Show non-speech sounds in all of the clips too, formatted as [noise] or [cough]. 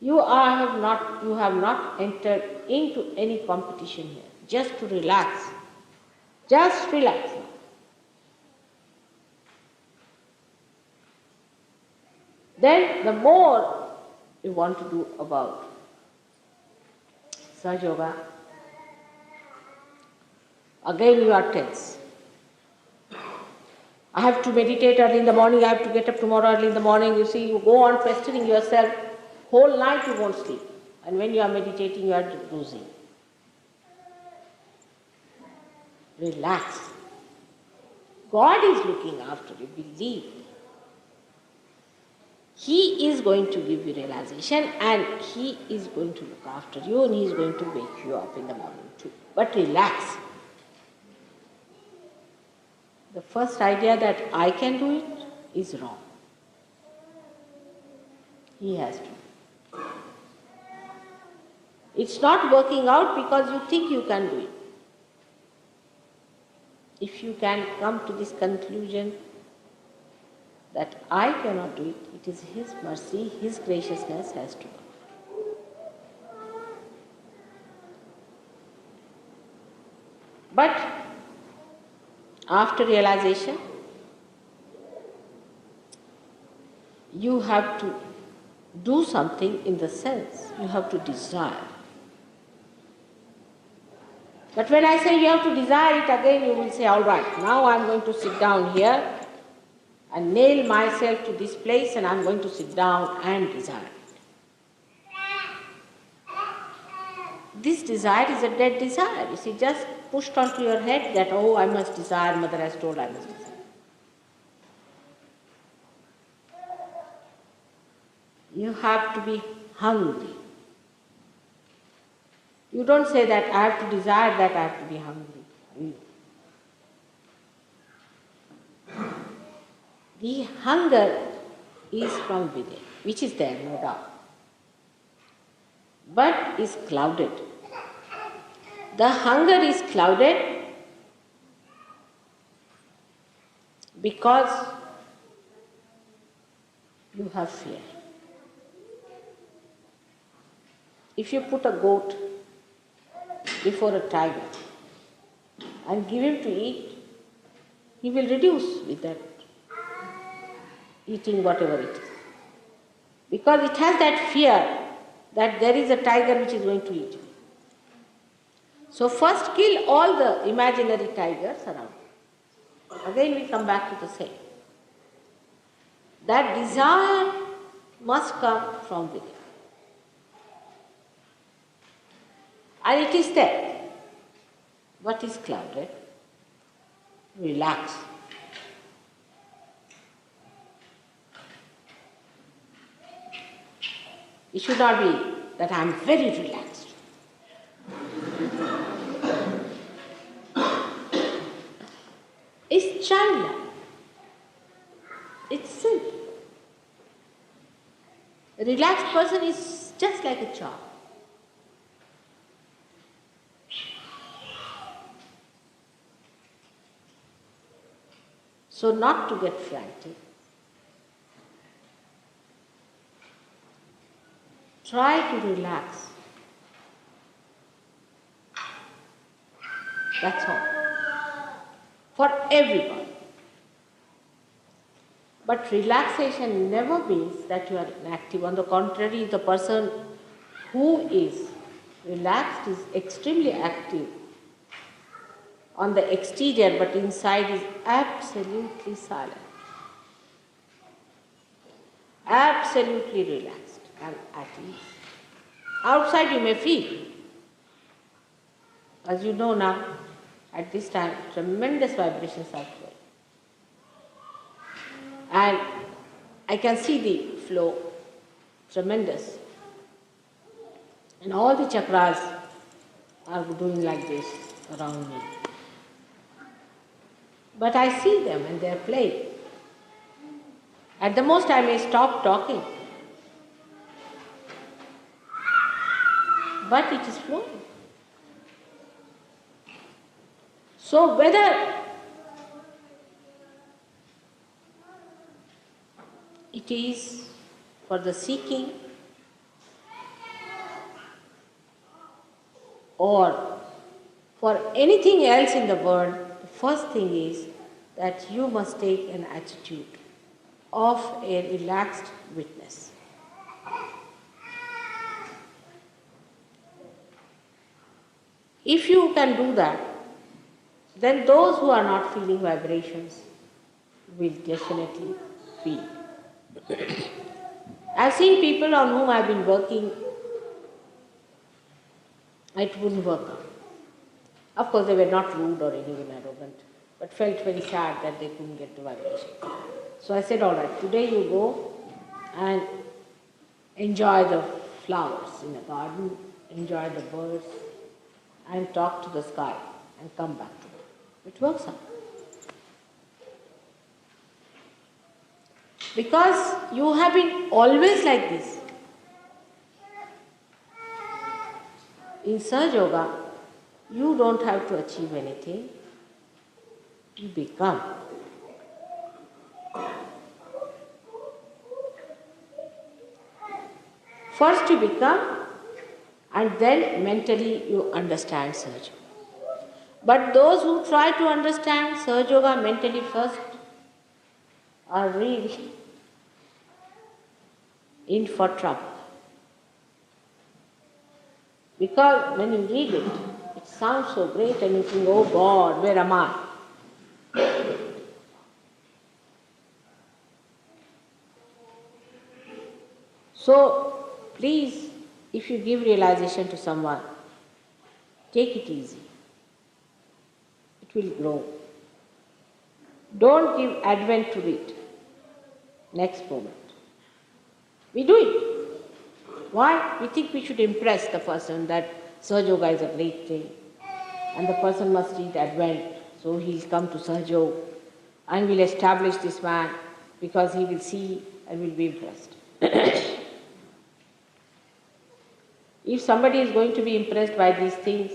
You are have not you have not entered into any competition here. Just to relax. Just relax. Then the more you want to do about Sahaja Yoga, again you are tense. I have to meditate early in the morning, I have to get up tomorrow early in the morning. You see, you go on questioning yourself, whole night you won't sleep. And when you are meditating, you are losing. Relax. God is looking after you, believe. He is going to give you realization and He is going to look after you and He is going to wake you up in the morning too. But relax. The first idea that I can do it is wrong. He has to. It's not working out because you think you can do it. If you can come to this conclusion that I cannot do it, it is His mercy, His graciousness has to do. But after realization, you have to do something in the sense you have to desire. But when I say you have to desire it again, you will say, all right, now I'm going to sit down here and nail myself to this place and I'm going to sit down and desire it. This desire is a dead desire. You see, just pushed onto your head that, oh, I must desire, mother has told I must desire. You have to be hungry. You don't say that I have to desire that I have to be hungry. Hmm. The hunger is from within, which is there, no doubt, but is clouded. The hunger is clouded because you have fear. If you put a goat before a tiger and give him to eat, he will reduce with that eating whatever it is. Because it has that fear that there is a tiger which is going to eat you. So first kill all the imaginary tigers around. Again we come back to the same. That desire must come from within. And it is there. What is clouded? Relax. It should not be that I am very relaxed. It's childlike. It's simple. A relaxed person is just like a child. So, not to get frightened. Try to relax. That's all. For everyone. But relaxation never means that you are inactive. On the contrary, the person who is relaxed is extremely active on the exterior, but inside is absolutely silent. Absolutely relaxed and at ease. Outside you may feel, as you know now, at this time, tremendous vibrations are flowing. And I can see the flow, tremendous. And all the chakras are doing like this around me. But I see them and they are playing. At the most, I may stop talking. But it is flowing. So, whether it is for the seeking or for anything else in the world, first thing is that you must take an attitude of a relaxed witness. If you can do that, then those who are not feeling vibrations will definitely feel. I've seen people on whom I've been working, it wouldn't work out. Of course, they were not rude or anyone arrogant, but felt very sad that they couldn't get the vibration. So I said, all right, today you go and enjoy the flowers in the garden, enjoy the birds, and talk to the sky and come back to me. It works out. Because you have been always like this. In Sahaja Yoga, you don't have to achieve anything, you become. First you become and then mentally you understand Sahaja. But those who try to understand Sahaja Yoga mentally first are really in for trouble. Because when you read it, it sounds so great and you think, oh God, where am I? So, please, if you give realization to someone, take it easy. It will grow. Don't give advent to it. Next moment. We do it. Why? We think we should impress the person that Sahaja Yoga is a great thing. And the person must read Advent, so he'll come to Sahaja Yoga and will establish this man because he will see and will be impressed. [coughs] if somebody is going to be impressed by these things,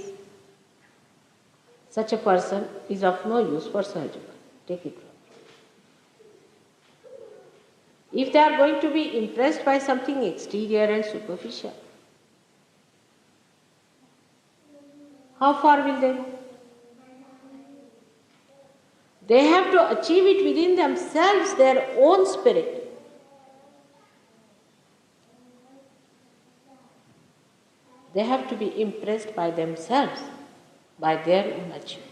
such a person is of no use for Sahaja Yoga. Take it. From. If they are going to be impressed by something exterior and superficial, how far will they go? They have to achieve it within themselves, their own spirit. They have to be impressed by themselves, by their own achievement.